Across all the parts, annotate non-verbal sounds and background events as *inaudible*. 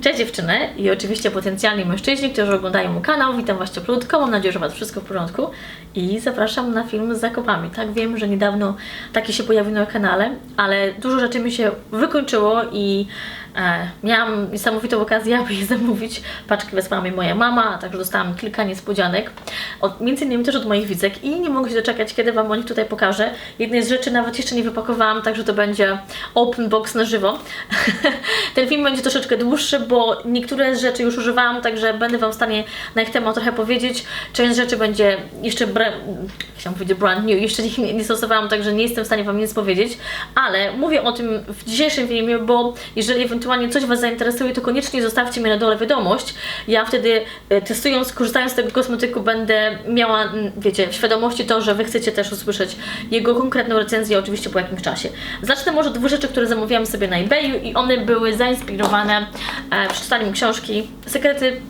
Cześć dziewczyny i oczywiście potencjalni mężczyźni, którzy oglądają mój kanał. Witam Was cieplutko, mam nadzieję, że Was wszystko w porządku i zapraszam na film z zakupami. Tak, wiem, że niedawno taki się pojawił na kanale, ale dużo rzeczy mi się wykończyło i miałam niesamowitą okazję, aby je zamówić. Paczki wysłała mi moja mama, także dostałam kilka niespodzianek, od, między innymi też od moich widzek i nie mogę się doczekać, kiedy Wam o nich tutaj pokażę. Jednej z rzeczy nawet jeszcze nie wypakowałam, także to będzie open box na żywo. *laughs* Ten film będzie troszeczkę dłuższy, bo niektóre z rzeczy już używałam, także będę Wam w stanie na ich temat trochę powiedzieć. Część rzeczy będzie jeszcze, chciałam powiedzieć brand new, jeszcze ich nie, nie stosowałam, także nie jestem w stanie Wam nic powiedzieć, ale mówię o tym w dzisiejszym filmie, bo jeżeli ewentualnie coś Was zainteresuje, to koniecznie zostawcie mi na dole wiadomość. Ja wtedy e, testując, korzystając z tego kosmetyku będę miała, wiecie, w świadomości to, że Wy chcecie też usłyszeć jego konkretną recenzję, oczywiście po jakimś czasie. Zacznę może od dwóch rzeczy, które zamówiłam sobie na eBayu i one były zainspirowane e, przeczytaniem książki Sekrety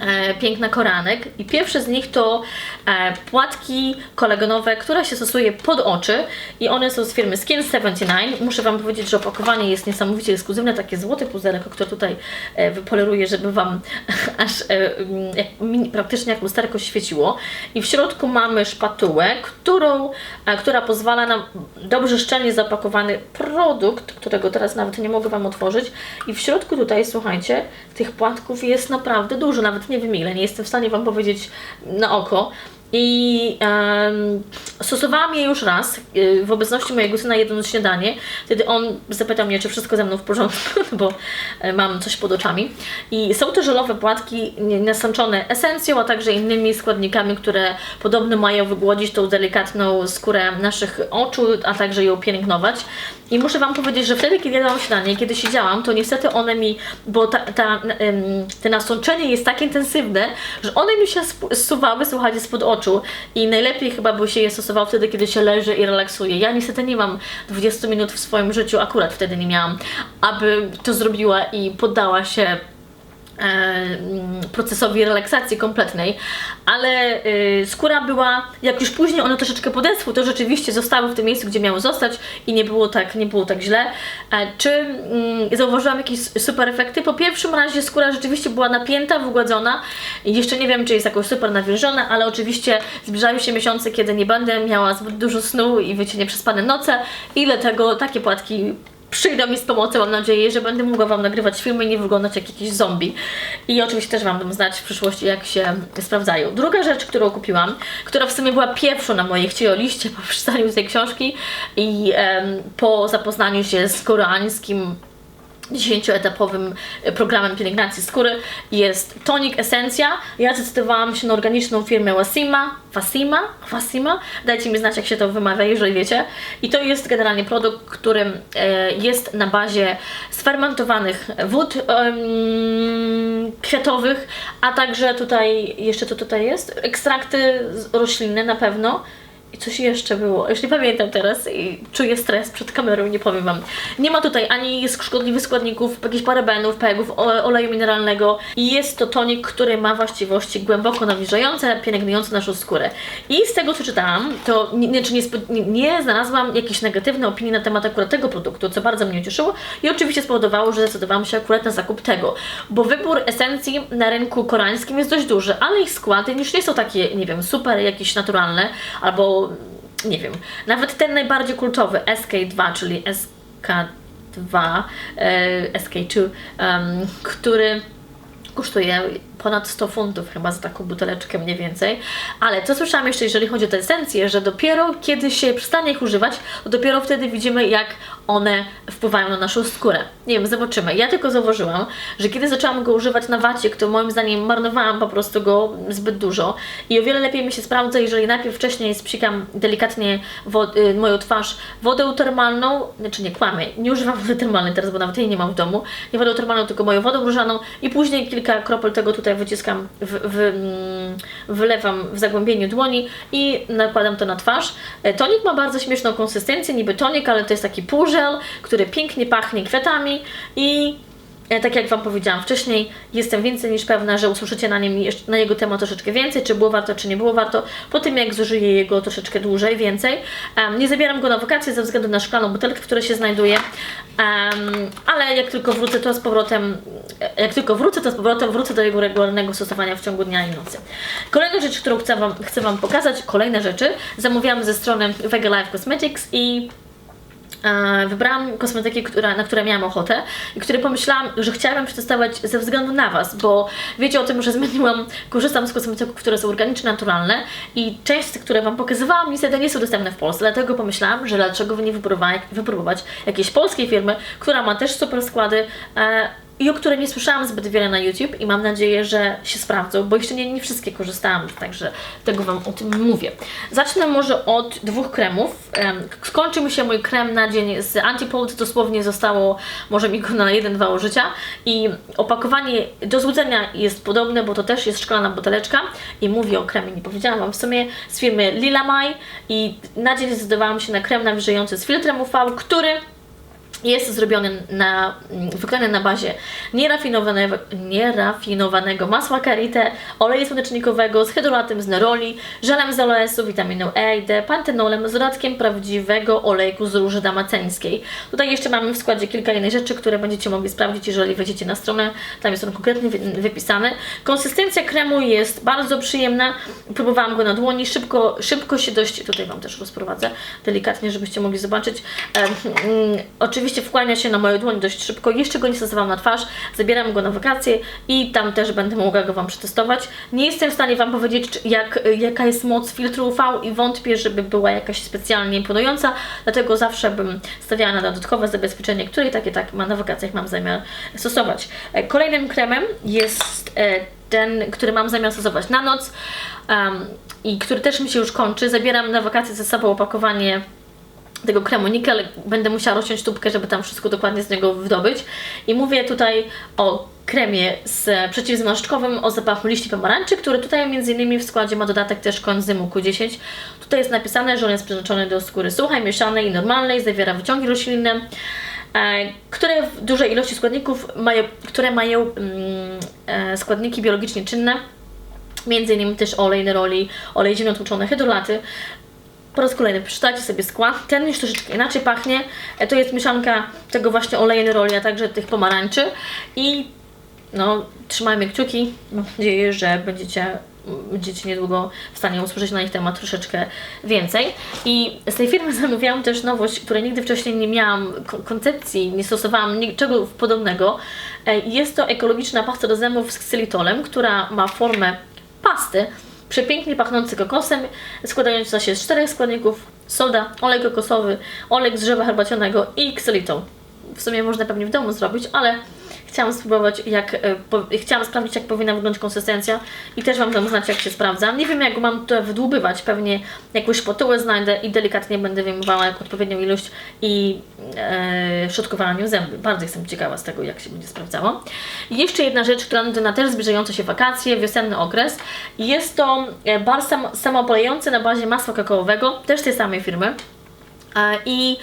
e, piękna koranek i pierwszy z nich to e, płatki kolegonowe, które się stosuje pod oczy i one są z firmy Skin 79. Muszę Wam powiedzieć, że opakowanie jest niesamowicie ekskluzywne, takie złote puzeleko, które tutaj e, wypoleruję, żeby Wam *laughs* aż jak, praktycznie jak lusterko świeciło i w środku mamy szpatułę, którą, która pozwala nam dobrze szczelnie zapakowany produkt, którego teraz nawet nie mogę Wam otworzyć i w środku tutaj, słuchajcie, tych płatków jest naprawdę dużo, nawet nie wiem ile, nie jestem w stanie Wam powiedzieć na oko. I em, stosowałam je już raz y, w obecności mojego syna jedząc śniadanie. Wtedy on zapytał mnie, czy wszystko ze mną w porządku, *laughs* bo e, mam coś pod oczami. I są to żelowe płatki nasączone esencją, a także innymi składnikami, które podobno mają wygłodzić tą delikatną skórę naszych oczu, a także ją pielęgnować. I muszę Wam powiedzieć, że wtedy, kiedy jadłam śniadanie, kiedy siedziałam, to niestety one mi, bo ta, ta, te nasączenie jest tak intensywne, że one mi się zsuwały, słuchajcie, spod oczu i najlepiej chyba by się je stosowało wtedy, kiedy się leży i relaksuje. Ja niestety nie mam 20 minut w swoim życiu, akurat wtedy nie miałam, aby to zrobiła i poddała się procesowi relaksacji kompletnej, ale y, skóra była, jak już później one troszeczkę podeschły, to rzeczywiście zostały w tym miejscu, gdzie miały zostać i nie było tak, nie było tak źle. E, czy mm, zauważyłam jakieś super efekty? Po pierwszym razie skóra rzeczywiście była napięta, wygładzona jeszcze nie wiem, czy jest jakoś super nawilżona, ale oczywiście zbliżają się miesiące, kiedy nie będę miała zbyt dużo snu i wiecie, nieprzespane noce i dlatego takie płatki przyjdą mi z pomocą, mam nadzieję, że będę mogła Wam nagrywać filmy i nie wyglądać jak jakiś zombie. I oczywiście też Wam dam znać w przyszłości, jak się sprawdzają. Druga rzecz, którą kupiłam, która w sumie była pierwszą na mojej chcioliście po *laughs* przeczytaniu tej książki i em, po zapoznaniu się z koreańskim 10-etapowym programem pielęgnacji skóry jest tonik Esencja. Ja zdecydowałam się na organiczną firmę Wasima, Wasima, Wasima. Dajcie mi znać, jak się to wymawia, jeżeli wiecie. I to jest generalnie produkt, którym e, jest na bazie sfermentowanych wód kwiatowych, a także tutaj, jeszcze to tutaj jest, ekstrakty roślinne na pewno. I coś jeszcze było, już nie pamiętam teraz i czuję stres przed kamerą, nie powiem Wam. Nie ma tutaj ani szkodliwych składników, jakichś parabenów, pegów, oleju mineralnego i jest to tonik, który ma właściwości głęboko nawilżające, pielęgnujące naszą skórę. I z tego co czytałam, to nie, nie, nie, znalazłam jakichś negatywnych opinii na temat akurat tego produktu, co bardzo mnie ucieszyło i oczywiście spowodowało, że zdecydowałam się akurat na zakup tego, bo wybór esencji na rynku koreańskim jest dość duży, ale ich składy już nie są takie, nie wiem, super jakieś naturalne, albo nie wiem, nawet ten najbardziej kluczowy SK2, czyli SK2, e, SK2, em, który kosztuje ponad 100 funtów chyba za taką buteleczkę mniej więcej. Ale co słyszałam jeszcze, jeżeli chodzi o te esencje, że dopiero kiedy się przestanie ich używać, to dopiero wtedy widzimy, jak one wpływają na naszą skórę. Nie wiem, zobaczymy. Ja tylko zauważyłam, że kiedy zaczęłam go używać na wacie, to moim zdaniem marnowałam po prostu go zbyt dużo i o wiele lepiej mi się sprawdza, jeżeli najpierw wcześniej spsikam delikatnie y, moją twarz wodą termalną, znaczy nie kłamię, nie używam wody termalnej teraz, bo nawet jej nie mam w domu, nie wodą termalną, tylko moją wodą różaną i później kilka kropel tego tutaj wyciskam, w, w, mm, wylewam w zagłębieniu dłoni i nakładam to na twarz. E, Tonik ma bardzo śmieszną konsystencję, niby tonik, ale to jest taki półżel, który pięknie pachnie kwiatami i Tak jak Wam powiedziałam wcześniej, jestem więcej niż pewna, że usłyszycie na, nim na jego temat troszeczkę więcej, czy było warto, czy nie było warto, po tym jak zużyję jego troszeczkę dłużej, więcej. Nie zabieram go na wakacje ze względu na szklaną butelkę, w której się znajduje, ale jak tylko wrócę, to z powrotem, jak tylko wrócę, to z powrotem wrócę do jego regularnego stosowania w ciągu dnia i nocy. Kolejna rzecz, którą chcę Wam, chcę wam pokazać, kolejne rzeczy, zamówiłam ze strony Vega Life Cosmetics i E, wybrałam kosmetyki, która, na które miałam ochotę i które pomyślałam, że chciałabym przetestować ze względu na Was, bo wiecie o tym, że zmieniłam, korzystam z kosmetyków, które są organiczne, naturalne i część które Wam pokazywałam, niestety nie są dostępne w Polsce, dlatego pomyślałam, że dlaczego Wy nie wypróbować, wypróbować jakiejś polskiej firmy, która ma też super składy e, i o której nie słyszałam zbyt wiele na YouTube i mam nadzieję, że się sprawdzą, bo jeszcze nie, nie wszystkie korzystałam, także tego Wam o tym mówię. Zacznę może od dwóch kremów. Em, Skończy mi się mój krem na dzień z Antipode, dosłownie zostało może mi go na jeden, dwa użycia i opakowanie do złudzenia jest podobne, bo to też jest szklana buteleczka i mówię o kremie, nie powiedziałam Wam w sumie, z firmy Lilamaj i na dzień zdecydowałam się na krem nawilżający z filtrem UV, który jest zrobiony na, wykonany na bazie nierafinowanego, nierafinowanego masła karite, oleju słonecznikowego z hydrolatem z neroli, żelem z aloesu, witaminą E i D, pantenolem z dodatkiem prawdziwego olejku z róży damaceńskiej. Tutaj jeszcze mamy w składzie kilka innych rzeczy, które będziecie mogli sprawdzić, jeżeli wejdziecie na stronę, tam jest on konkretnie wy- wypisany. Konsystencja kremu jest bardzo przyjemna, próbowałam go na dłoni, szybko, szybko się dość, tutaj Wam też rozprowadzę delikatnie, żebyście mogli zobaczyć. Mm, oczywiście wkłania się na moją dłoń dość szybko, jeszcze go nie stosowałam na twarz, zabieram go na wakacje i tam też będę mogła go Wam przetestować. Nie jestem w stanie Wam powiedzieć, jak, jaka jest moc filtru UV i wątpię, żeby była jakaś specjalnie imponująca, dlatego zawsze bym stawiała na dodatkowe zabezpieczenie, które i tak i tak na wakacjach mam zamiar stosować. E, Kolejnym kremem jest e, ten, który mam zamiar stosować na noc em, i który też mi się już kończy. Zabieram na wakacje ze sobą opakowanie tego kremu Nickel, będę musiała rozciąć tubkę, żeby tam wszystko dokładnie z niego wydobyć. I mówię tutaj o kremie z przeciwzmarszczkowym o zapachu liści pomarańczy, który tutaj między innymi w składzie ma dodatek też koenzymu Q10. Tutaj jest napisane, że on jest przeznaczony do skóry suchej, mieszanej i normalnej, zawiera wyciągi roślinne, e, które w dużej ilości składników mają, które mają mm, e, składniki biologicznie czynne, między innymi też olej neroli, olej ziemniotłuczony, hydrolaty. Po raz kolejny przeczytajcie sobie skład. Ten już troszeczkę inaczej pachnie. E, To jest mieszanka tego właśnie oleju neroli, a także tych pomarańczy. I no, trzymajmy kciuki. Mam nadzieję, że będziecie, będziecie niedługo w stanie usłyszeć na ich temat troszeczkę więcej. I z tej firmy *laughs* zamówiłam też nowość, której nigdy wcześniej nie miałam ko- koncepcji, nie stosowałam niczego podobnego. E, Jest to ekologiczna pasta do zębów z ksylitolem, która ma formę pasty, przepięknie pachnący kokosem, składająca się z czterech składników: soda, olej kokosowy, olej z drzewa herbacianego i ksylitol. W sumie można pewnie w domu zrobić, ale chciałam spróbować, jak, e, po, chciałam sprawdzić, jak powinna wyglądać konsystencja i też Wam dam znać, jak się sprawdza. Nie wiem, jak mam to wydłubywać, pewnie jakąś szpatułę znajdę i delikatnie będę wyjmowała jak odpowiednią ilość i e, szczotkowała nią zęby. Bardzo jestem ciekawa z tego, jak się będzie sprawdzało. I jeszcze jedna rzecz, która na też zbliżające się wakacje, wiosenny okres. Jest to e, balsam samoopalający na bazie masła kakaowego, też tej samej firmy. E, I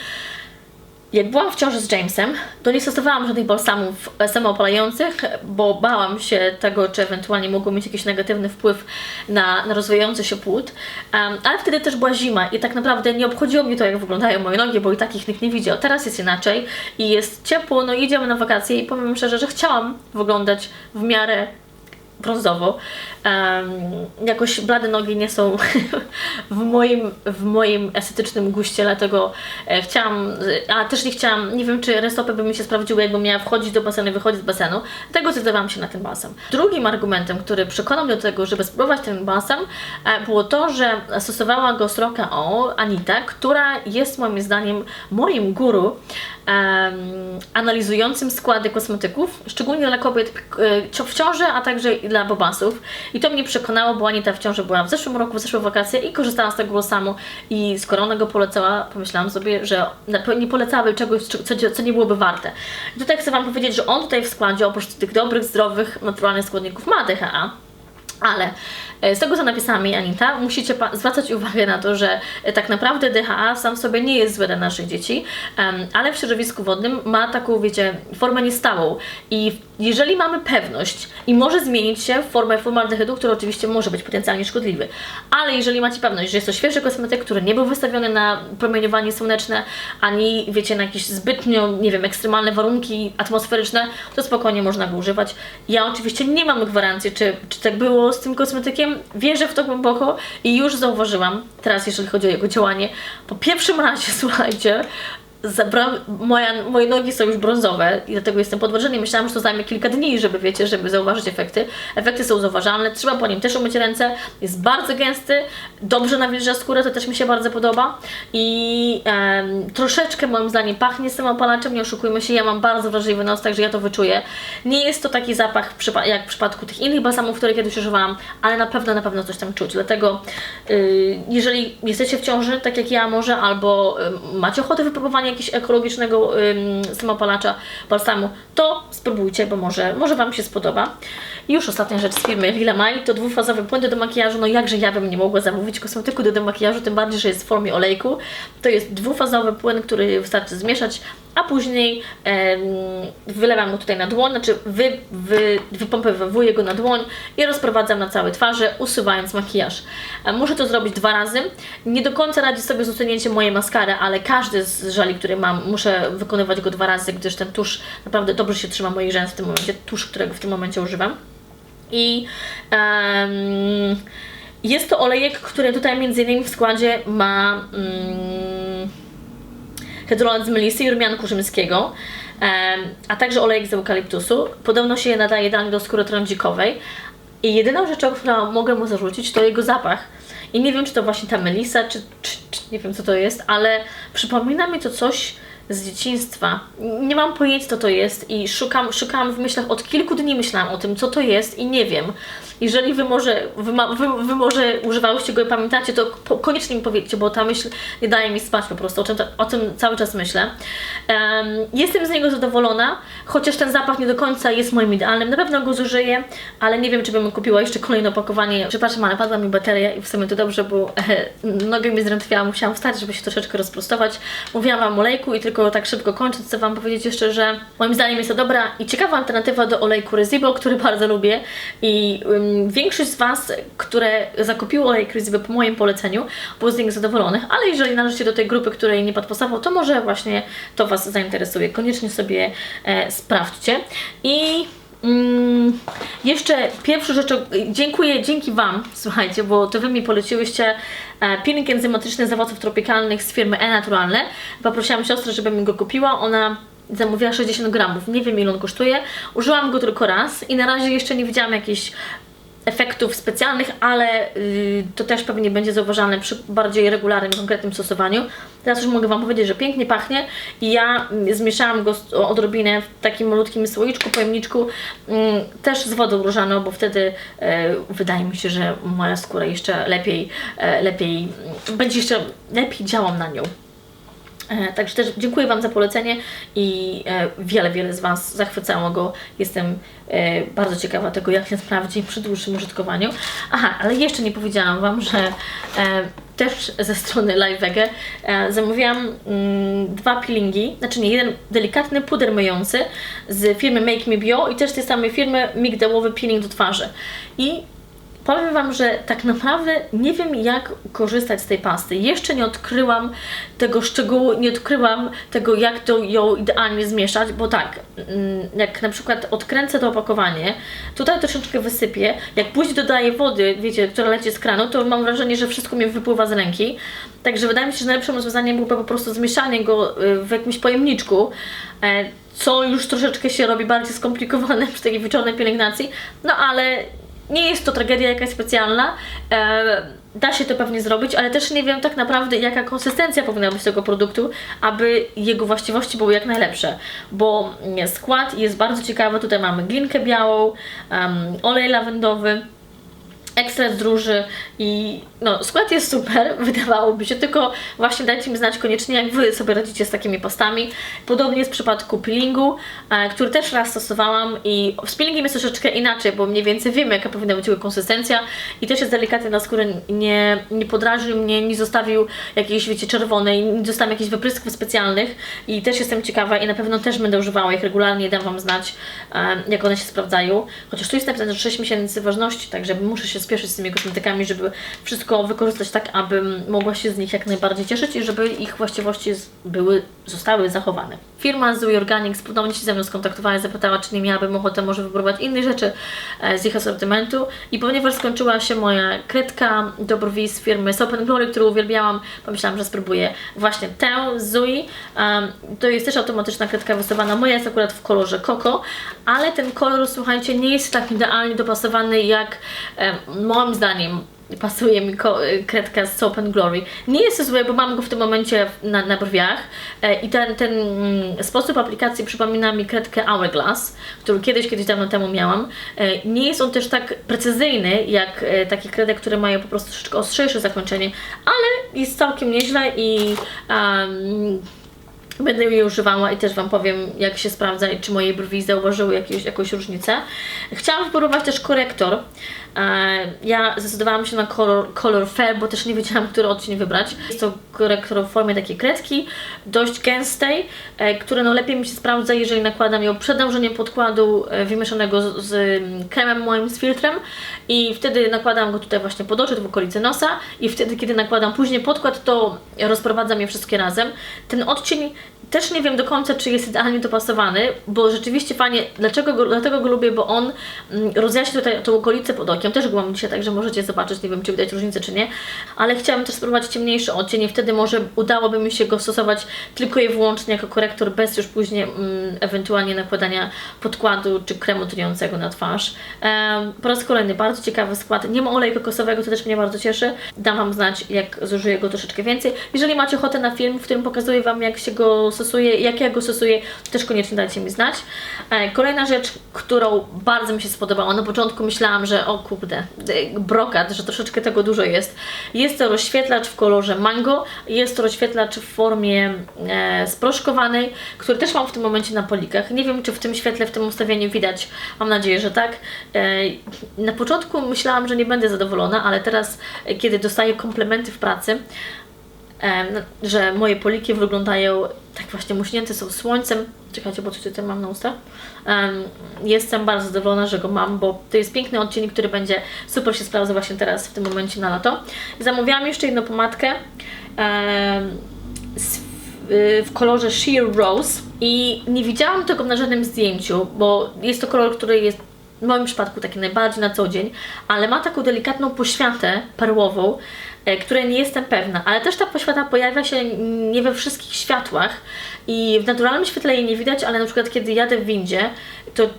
jak byłam w ciąży z Jamesem, to nie stosowałam żadnych balsamów samoopalających, bo bałam się tego, czy ewentualnie mogło mieć jakiś negatywny wpływ na, na rozwijający się płód. Em, ale wtedy też była zima i tak naprawdę nie obchodziło mnie to, jak wyglądają moje nogi, bo i takich nikt nie widział. Teraz jest inaczej i jest ciepło, no i jedziemy na wakacje i powiem szczerze, że chciałam wyglądać w miarę brązowo. Em, jakoś blade nogi nie są *laughs* w moim, w moim estetycznym guście, dlatego e, chciałam, a też nie chciałam, nie wiem czy restopy by mi się sprawdziły, jakbym miała wchodzić do basenu i wychodzić z basenu, dlatego zdecydowałam się na ten balsam. Drugim argumentem, który przekonał mnie do tego, żeby spróbować ten balsam, e, było to, że stosowała go Sroka O, Anita, która jest moim zdaniem moim guru, analizującym składy kosmetyków, szczególnie dla kobiet e, w ciąży, a także i dla bobasów. I to mnie przekonało, bo Anita w ciąży była w zeszłym roku, w zeszłe wakacje i korzystała z tego balsamu. I skoro ona go polecała, pomyślałam sobie, że nie polecałaby czegoś, co, co nie byłoby warte. I tutaj chcę Wam powiedzieć, że on tutaj w składzie, oprócz tych dobrych, zdrowych, naturalnych składników ma DHA. Ale e, z tego, co napisała mi Anita, musicie zwracać uwagę na to, że e, tak naprawdę DHA sam w sobie nie jest zły dla naszych dzieci, ale w środowisku wodnym ma taką, wiecie, formę niestałą. I jeżeli mamy pewność i może zmienić się w formę formaldehydu, który oczywiście może być potencjalnie szkodliwy, ale jeżeli macie pewność, że jest to świeży kosmetyk, który nie był wystawiony na promieniowanie słoneczne, ani wiecie, na jakieś zbytnio, nie wiem, ekstremalne warunki atmosferyczne, to spokojnie można go używać. Ja oczywiście nie mam gwarancji, czy, czy tak było z tym kosmetykiem. Wierzę w to głęboko i już zauważyłam, teraz jeżeli chodzi o jego działanie, po pierwszym razie, *laughs* słuchajcie, Moja, moje nogi są już brązowe i dlatego jestem pod wrażeniem. Myślałam, że to zajmie kilka dni, żeby wiecie, żeby zauważyć efekty. Efekty są zauważalne, trzeba po nim też umyć ręce. Jest bardzo gęsty, dobrze nawilża skórę, to też mi się bardzo podoba. I em, troszeczkę moim zdaniem pachnie z tym opalaczem, nie oszukujmy się, ja mam bardzo wrażliwy nos, także ja to wyczuję. Nie jest to taki zapach jak w przypadku tych innych balsamów, które kiedyś używałam, ale na pewno, na pewno coś tam czuć. Dlatego y, jeżeli jesteście w ciąży, tak jak ja może, albo y, macie ochotę wypróbowania jakiegoś ekologicznego ym, samopalacza balsamu, to spróbujcie, bo może, może Wam się spodoba. I już ostatnia rzecz z firmy Lila Mai to dwufazowy płyn do makijażu. No jakże ja bym nie mogła zamówić kosmetyku do makijażu, tym bardziej, że jest w formie olejku. To jest dwufazowy płyn, który wystarczy zmieszać, a później em, wylewam go tutaj na dłoń, znaczy wy, wy, wypompowuję go na dłoń i rozprowadzam na całej twarzy, usuwając makijaż. E, Muszę to zrobić dwa razy. Nie do końca radzi sobie z usunięciem mojej maskary, ale każdy z żeli, który mam, muszę wykonywać go dwa razy, gdyż ten tusz naprawdę dobrze się trzyma moich rzęs w tym momencie, tusz, którego w tym momencie używam. I em, jest to olejek, który tutaj między innymi w składzie ma mm, hydrolat z melisy i rumianku rzymskiego, a także olejek z eukaliptusu. Podobno się je nadaje idealnie do skóry trądzikowej. I jedyną rzeczą, którą mogę mu zarzucić, to jego zapach. I nie wiem, czy to właśnie ta melisa, czy, czy, czy nie wiem, co to jest, ale przypomina mi to coś z dzieciństwa. Nie mam pojęcia, co to jest i szukam, szukałam w myślach, od kilku dni myślałam o tym, co to jest i nie wiem. Jeżeli wy może, wy, ma, wy, wy może używałyście go i pamiętacie, to po, koniecznie mi powiedzcie, bo ta myśl nie daje mi spać po prostu, o, czym, o tym cały czas myślę. Em, jestem z niego zadowolona, chociaż ten zapach nie do końca jest moim idealnym. Na pewno go zużyję, ale nie wiem, czy bym kupiła jeszcze kolejne opakowanie. Przepraszam, ale padła mi bateria i w sumie to dobrze, bo *laughs* e, nogę mi zdrętwiała, musiałam wstać, żeby się troszeczkę rozprostować. Mówiłam Wam o olejku i tylko tak szybko kończąc, chcę Wam powiedzieć jeszcze, że moim zdaniem jest to dobra i ciekawa alternatywa do olejku Resibo, który *laughs* bardzo lubię i ym, większość z Was, które zakupiło olejek Resibo po moim poleceniu, było z niego zadowolonych, ale jeżeli należycie do tej grupy, której nie podstawą, to może właśnie to Was zainteresuje. Koniecznie sobie e, sprawdźcie i Mm, jeszcze pierwszą rzeczą, dziękuję, dzięki Wam, słuchajcie, bo to Wy mi poleciłyście e, peeling enzymatyczny z owoców tropikalnych z firmy E-Naturalne. Poprosiłam siostrę, żeby mi go kupiła, ona zamówiła 60 gramów, nie wiem ile on kosztuje. Użyłam go tylko raz i na razie jeszcze nie widziałam jakichś efektów specjalnych, ale y, to też pewnie będzie zauważalne przy bardziej regularnym, konkretnym stosowaniu. Teraz już mogę Wam powiedzieć, że pięknie pachnie i ja mm, zmieszałam go odrobinę w takim malutkim słoiczku, pojemniczku, mm, też z wodą różaną, bo wtedy e, wydaje mi się, że moja skóra jeszcze lepiej, e, lepiej, mm, będzie jeszcze lepiej działam na nią. E, Także też dziękuję Wam za polecenie i e, wiele, wiele z Was zachwycało go. Jestem e, bardzo ciekawa tego, jak się sprawdzi przy dłuższym użytkowaniu. Aha, ale jeszcze nie powiedziałam Wam, że też ze strony LiveVege e, zamówiłam mm, dwa peelingi, znaczy nie, jeden delikatny puder myjący z firmy Make Me Bio i też tej samej firmy migdałowy peeling do twarzy. I Powiem Wam, że tak naprawdę nie wiem, jak korzystać z tej pasty. Jeszcze nie odkryłam tego szczegółu, nie odkryłam tego, jak to ją idealnie zmieszać, bo tak, mm, jak na przykład odkręcę to opakowanie, tutaj troszeczkę wysypię, jak później dodaję wody, wiecie, która leci z kranu, to mam wrażenie, że wszystko mi wypływa z ręki. Także wydaje mi się, że najlepszym rozwiązaniem byłoby po prostu zmieszanie go y, w jakimś pojemniczku, e, co już troszeczkę się robi bardziej skomplikowane przy takiej wieczornej pielęgnacji, no ale nie jest to tragedia jakaś specjalna. E, da się to pewnie zrobić, ale też nie wiem tak naprawdę, jaka konsystencja powinna być tego produktu, aby jego właściwości były jak najlepsze. Bo mm, skład jest bardzo ciekawy. Tutaj mamy glinkę białą, olej lawendowy. Ekstra z róży i no, skład jest super, *laughs* wydawałoby się, tylko właśnie dajcie mi znać koniecznie, jak Wy sobie radzicie z takimi pastami. Podobnie jest w przypadku peelingu, e, który też raz stosowałam i z peelingiem jest troszeczkę inaczej, bo mniej więcej wiemy, jaka powinna być jego konsystencja i też jest delikatny na skórę, nie, nie podrażnił mnie, nie zostawił jakiejś, wiecie, czerwonej, nie dostałam jakichś wyprysków specjalnych i też jestem ciekawa i na pewno też będę używała ich regularnie dam Wam znać, e, jak one się sprawdzają. Chociaż tu jest napisane, że 6 miesięcy ważności, także muszę się spieszyć z tymi kosmetykami, żeby wszystko wykorzystać tak, abym mogła się z nich jak najbardziej cieszyć i żeby ich właściwości były, zostały zachowane. Firma Zui Organics ponownie się ze mną skontaktowała i zapytała, czy nie miałabym ochoty może wypróbować innych rzeczy e, z ich asortymentu. I ponieważ skończyła się moja kredka do brwi z firmy Soap Glory, którą uwielbiałam, pomyślałam, że spróbuję właśnie tę Zui. Um, to jest też automatyczna kredka wysuwana, moja jest akurat w kolorze Coco, ale ten kolor, słuchajcie, nie jest tak idealnie dopasowany jak moim zdaniem pasuje mi kredka z Soap and Glory. Nie jest to złe, bo mam go w tym momencie na, na brwiach e, i ten, ten mm, sposób aplikacji przypomina mi kredkę Hourglass, którą kiedyś, kiedyś dawno temu miałam. E, nie jest on też tak precyzyjny jak e, takie które mają po prostu troszeczkę ostrzejsze zakończenie, ale jest całkiem nieźle i um, Będę jej używała i też Wam powiem, jak się sprawdza i czy moje brwi zauważyły jakieś, jakąś różnicę. Chciałam wypróbować też korektor. E, Ja zdecydowałam się na kolor, kolor Fair, bo też nie wiedziałam, który odcień wybrać. Jest to korektor w formie takiej kredki, dość gęstej, e, które no lepiej mi się sprawdza, jeżeli nakładam ją przed nałożeniem podkładu e, wymieszanego z, z mm, kremem moim, z filtrem i wtedy nakładam go tutaj właśnie pod oczy, w okolicy nosa i wtedy, kiedy nakładam później podkład, to rozprowadzam je wszystkie razem. Ten odcień też nie wiem do końca, czy jest idealnie dopasowany, bo rzeczywiście fajnie, dlaczego go, dlatego go lubię, bo on mm, rozjaśni tutaj tą okolicę pod okiem. Też go dzisiaj, także możecie zobaczyć, nie wiem, czy widać różnicę, czy nie. Ale chciałam też spróbować ciemniejszy odcień i wtedy może udałoby mi się go stosować tylko i wyłącznie jako korektor, bez już później mm, ewentualnie nakładania podkładu czy kremu tonującego na twarz. Em, po raz kolejny, bardzo ciekawy skład. Nie ma oleju kokosowego, to też mnie bardzo cieszy. Dam Wam znać, jak zużyję go troszeczkę więcej. Jeżeli macie ochotę na film, w którym pokazuję Wam, jak się go stosuje, jak ja go stosuję, to też koniecznie dajcie mi znać. E, Kolejna rzecz, którą bardzo mi się spodobała. Na początku myślałam, że o kurde, e, brokat, że troszeczkę tego dużo jest. Jest to rozświetlacz w kolorze mango. Jest to rozświetlacz w formie e, sproszkowanej, który też mam w tym momencie na polikach. Nie wiem, czy w tym świetle, w tym ustawieniu widać. Mam nadzieję, że tak. E, na początku myślałam, że nie będę zadowolona, ale teraz, e, kiedy dostaję komplementy w pracy, że moje poliki wyglądają tak właśnie muśnięte są słońcem. Czekajcie, bo coś tutaj mam na ustach. Em, jestem bardzo zadowolona, że go mam, bo to jest piękny odcień, który będzie super się sprawdzał właśnie teraz w tym momencie na lato. Zamówiłam jeszcze jedną pomadkę y, w kolorze Sheer Rose i nie widziałam tego na żadnym zdjęciu, bo jest to kolor, który jest w moim przypadku taki najbardziej na co dzień, ale ma taką delikatną poświatę perłową, której nie jestem pewna, ale też ta poświata pojawia się nie we wszystkich światłach i w naturalnym świetle jej nie widać, ale na przykład kiedy jadę w windzie, to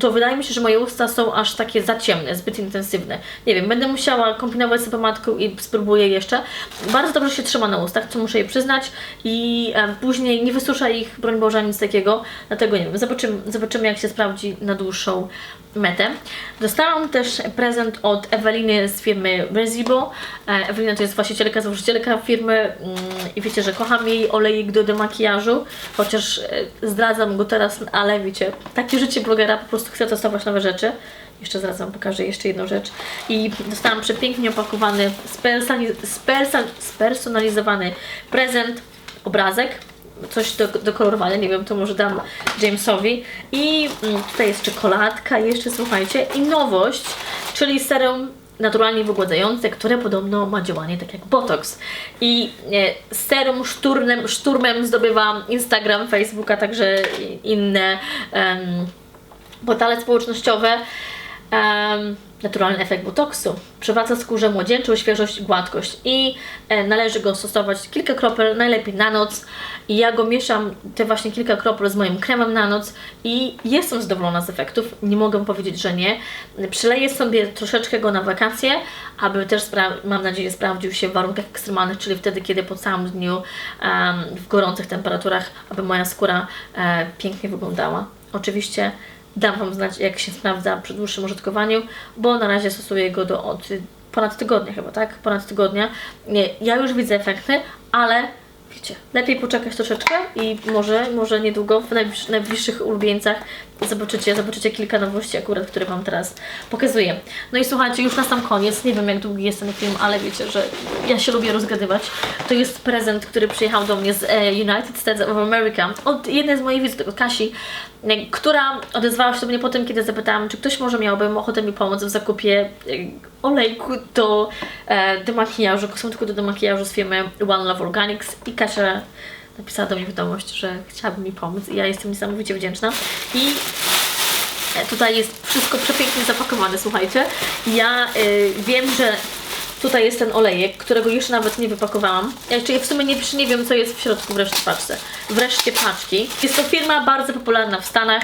to wydaje mi się, że moje usta są aż takie za ciemne, zbyt intensywne. Nie wiem, będę musiała kombinować z pomadką i spróbuję jeszcze. Bardzo dobrze się trzyma na ustach, co muszę jej przyznać i e, później nie wysusza ich, broń Boże, nic takiego, dlatego nie wiem, zobaczymy, zobaczymy jak się sprawdzi na dłuższą metę. Dostałam też prezent od Eweliny z firmy Rezibo. E, Ewelina to jest właścicielka, założycielka firmy mm, i wiecie, że kocham jej olejek do demakijażu, chociaż e, zdradzam go teraz, ale wiecie, takie życie blogera, po prostu chcę testować nowe rzeczy. Jeszcze zaraz Wam pokażę jeszcze jedną rzecz. I dostałam przepięknie opakowany, spersonali- sperson- spersonalizowany prezent, obrazek coś do, do kolorowania, nie wiem, to może dam Jamesowi. I mm, tutaj jest czekoladka, jeszcze słuchajcie, i nowość, czyli serum naturalnie wygładzające, które podobno ma działanie tak jak Botox. I e, serum szturmem, szturmem zdobywa Instagram, Facebooka, także inne em, portale społecznościowe. Em, naturalny efekt botoksu. Przywraca skórze młodzieńczą świeżość gładkość i e, należy go stosować kilka kropel, najlepiej na noc. I ja go mieszam, te właśnie kilka kropel z moim kremem na noc i jestem zadowolona z efektów, nie mogę powiedzieć, że nie. Przyleję sobie troszeczkę go na wakacje, aby też, mam nadzieję, sprawdził się w warunkach ekstremalnych, czyli wtedy, kiedy po całym dniu em, w gorących temperaturach, aby moja skóra e, pięknie wyglądała. Oczywiście dam Wam znać, jak się sprawdza przy dłuższym użytkowaniu, bo na razie stosuję go do od ponad tygodnia chyba, tak? Ponad tygodnia. Nie, ja już widzę efekty, ale wiecie, lepiej poczekać troszeczkę i może, może niedługo w najbliż, najbliższych ulubieńcach zobaczycie, zobaczycie kilka nowości akurat, które Wam teraz pokazuję. No i słuchajcie, już na sam koniec, nie wiem jak długi jest ten film, ale wiecie, że ja się lubię rozgadywać. To jest prezent, który przyjechał do mnie z e, United States of America od jednej z moich wizyt, od Kasi, e, która odezwała się do mnie po tym, kiedy zapytałam, czy ktoś może miałby ochotę mi pomóc w zakupie e, olejku do, do makijażu, kosmetyku do, do makijażu z firmy One Love Organics i Kasia napisała do mnie wiadomość, że chciałaby mi pomóc i ja jestem niesamowicie wdzięczna i e, tutaj jest wszystko przepięknie zapakowane, słuchajcie. Ja y, wiem, że tutaj jest ten olejek, którego jeszcze nawet nie wypakowałam. Ja Czyli w sumie nie, nie wiem, co jest w środku wreszcie paczce. Wreszcie paczki. Jest to firma bardzo popularna w Stanach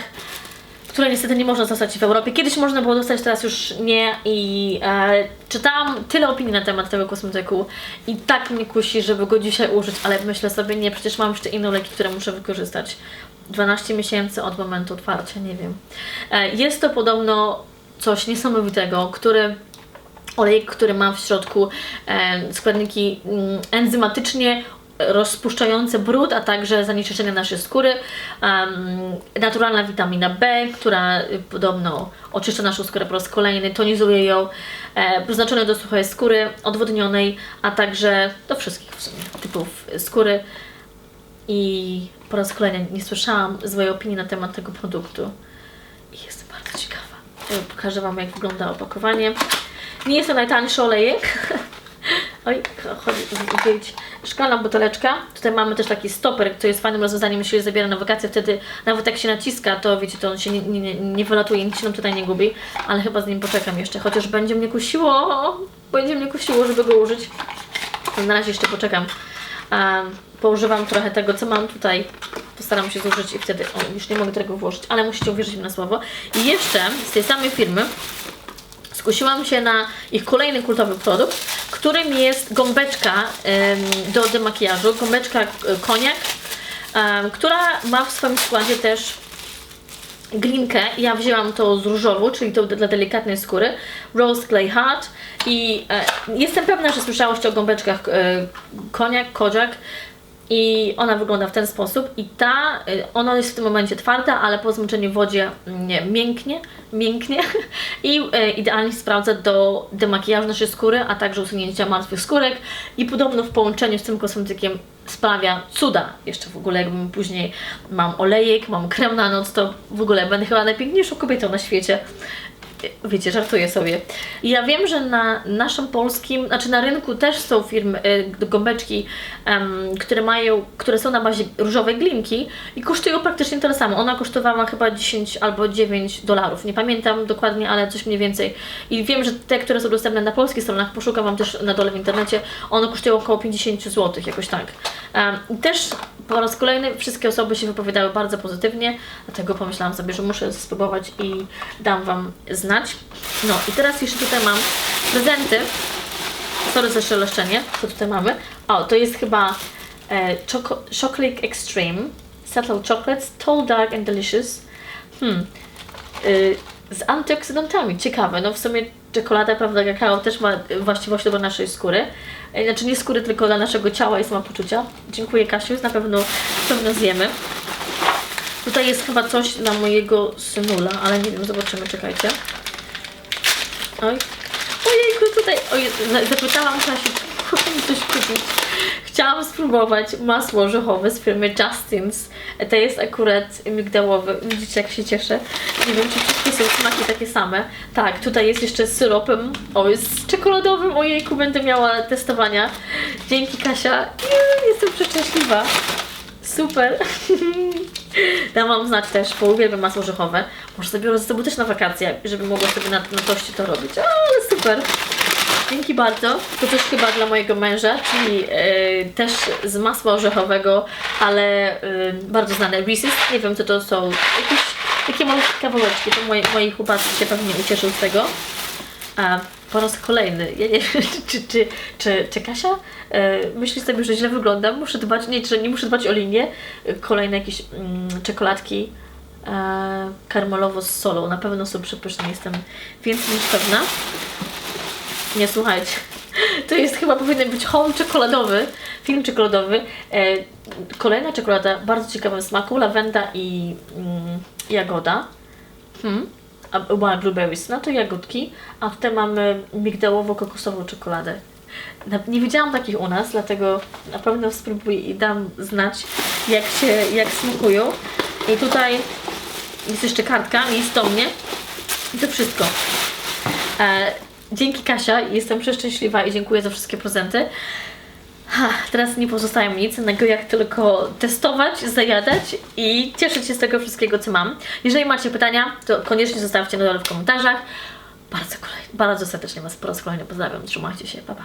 które niestety nie można dostać w Europie. Kiedyś można było dostać, teraz już nie i e, czytałam tyle opinii na temat tego kosmetyku i tak mnie kusi, żeby go dzisiaj użyć, ale myślę sobie, nie, przecież mam jeszcze inne leki, które muszę wykorzystać. 12 miesięcy od momentu otwarcia, nie wiem. E, jest to podobno coś niesamowitego, który olejek, który ma w środku e, składniki mm, enzymatycznie rozpuszczające brud, a także zanieczyszczenie naszej skóry. Um, naturalna witamina B, która y, podobno oczyszcza naszą skórę po raz kolejny, tonizuje ją, e, przeznaczone do suchej skóry, odwodnionej, a także do wszystkich w sumie typów skóry. I po raz kolejny nie słyszałam złej opinii na temat tego produktu. Jestem bardzo ciekawa. E, Pokażę Wam, jak wygląda opakowanie. Nie jest to najtańszy olejek. *laughs* Oj, chodzi, wyjdź. Szklana buteleczka. Tutaj mamy też taki stoper, co jest fajnym rozwiązaniem, jeśli się zabiera na wakacje. Wtedy nawet jak się naciska, to wiecie, to on się nie, nie, nie wylatuje, nic się nam tutaj nie gubi. Ale chyba z nim poczekam jeszcze, chociaż będzie mnie kusiło. Będzie mnie kusiło, żeby go użyć. Na razie jeszcze poczekam. Um, poużywam trochę tego, co mam tutaj. Postaram się zużyć i wtedy, o, już nie mogę tego włożyć, ale musicie uwierzyć mi na słowo. I jeszcze z tej samej firmy skusiłam się na ich kolejny kultowy produkt, którym jest gąbeczka do demakijażu, gąbeczka e, koniak, która ma w swoim składzie też glinkę. Ja wzięłam to z różowu, czyli to dla delikatnej skóry, Rose Clay Heart. I e, jestem pewna, że słyszałyście o gąbeczkach e, koniak, kodziak i ona wygląda w ten sposób i ta, y, ona jest w tym momencie twarda, ale po zmoczeniu w wodzie nie, mięknie, mięknie *laughs* i e, idealnie sprawdza do demakijażu naszej skóry, a także usunięcia martwych skórek i podobno w połączeniu z tym kosmetykiem sprawia cuda. Jeszcze w ogóle jakbym później mam olejek, mam krem na noc, to w ogóle będę chyba najpiękniejszą kobietą na świecie. Wiecie, żartuję sobie. Ja wiem, że na naszym polskim, znaczy na rynku też są firmy, y, gąbeczki, um, które mają, które są na bazie różowej glinki i kosztują praktycznie tyle samo. Ona kosztowała chyba 10 albo 9 dolarów. Nie pamiętam dokładnie, ale coś mniej więcej. I wiem, że te, które są dostępne na polskich stronach, poszukam Wam też na dole w internecie, one kosztują około 50 zł, jakoś tak. Um, też po raz kolejny wszystkie osoby się wypowiadały bardzo pozytywnie, dlatego pomyślałam sobie, że muszę spróbować i dam Wam znać. No i teraz jeszcze tutaj mam prezenty. Sorry za szeleszczenie, co tutaj mamy. O, to jest chyba e, Choco Chocolate Extreme Subtle Chocolates, Tall, Dark and Delicious. Hmm. Y, z antyoksydantami. Ciekawe. No w sumie czekolada, prawda, kakao też ma właściwość do naszej skóry. E, Znaczy nie skóry, tylko dla naszego ciała i samopoczucia. Dziękuję Kasiu, na pewno, na pewno zjemy. Tutaj jest chyba coś dla mojego synula, ale nie wiem, zobaczymy, czekajcie. Oj. Ojejku, tutaj, zapytałam Kasiu, czy mi coś kupić. Chciałam spróbować masło orzechowe z firmy Justin's. To jest akurat migdałowe. Widzicie, jak się cieszę. Nie wiem, czy wszystkie są smaki takie same. Tak, tutaj jest jeszcze z syropem. O, z czekoladowym. Ojejku, będę miała testowania. Dzięki, Kasia. Jestem przeszczęśliwa. Super. *laughs* *laughs* Dam Wam znać też, bo uwielbiam masło orzechowe. Może sobie biorę ze sobą też na wakacje, żeby mogła sobie na, na toście to robić. Ale super. Dzięki bardzo. To też chyba dla mojego męża, czyli e, też z masła orzechowego, ale e, bardzo znane Reese's. Nie wiem co to są. Jakieś takie malutkie kawałeczki. To moi, moi chłopacy się pewnie ucieszą z tego. A po raz kolejny, ja nie wiem, *laughs* czy, czy, czy, czy Kasia e, myśli sobie, że źle wyglądam, muszę dbać, nie, że nie muszę dbać o linię, kolejne jakieś mm, czekoladki, e, karmelowo z solą. Na pewno są przepyszne, jestem więcej niż pewna. Nie słuchajcie. *laughs* To jest chyba powinien być home czekoladowy, film czekoladowy. E, kolejna czekolada, bardzo ciekawym smaku, lawenda i mm, jagoda. Hmm. A wild blueberries, no to jagódki. A tutaj mamy migdałowo-kokosową czekoladę. Nie widziałam takich u nas, dlatego na pewno spróbuję i dam znać, jak się, jak smakują. I tutaj jest jeszcze kartka, miejsce mnie. I to wszystko. E, dzięki Kasia, jestem przeszczęśliwa i dziękuję za wszystkie prezenty. Ha, teraz nie pozostaje mi nic innego jak tylko testować, zajadać i cieszyć się z tego wszystkiego, co mam. Jeżeli macie pytania, to koniecznie zostawcie na dole w komentarzach. Bardzo, kolej, bardzo serdecznie Was po raz kolejny pozdrawiam. Trzymajcie się, pa pa.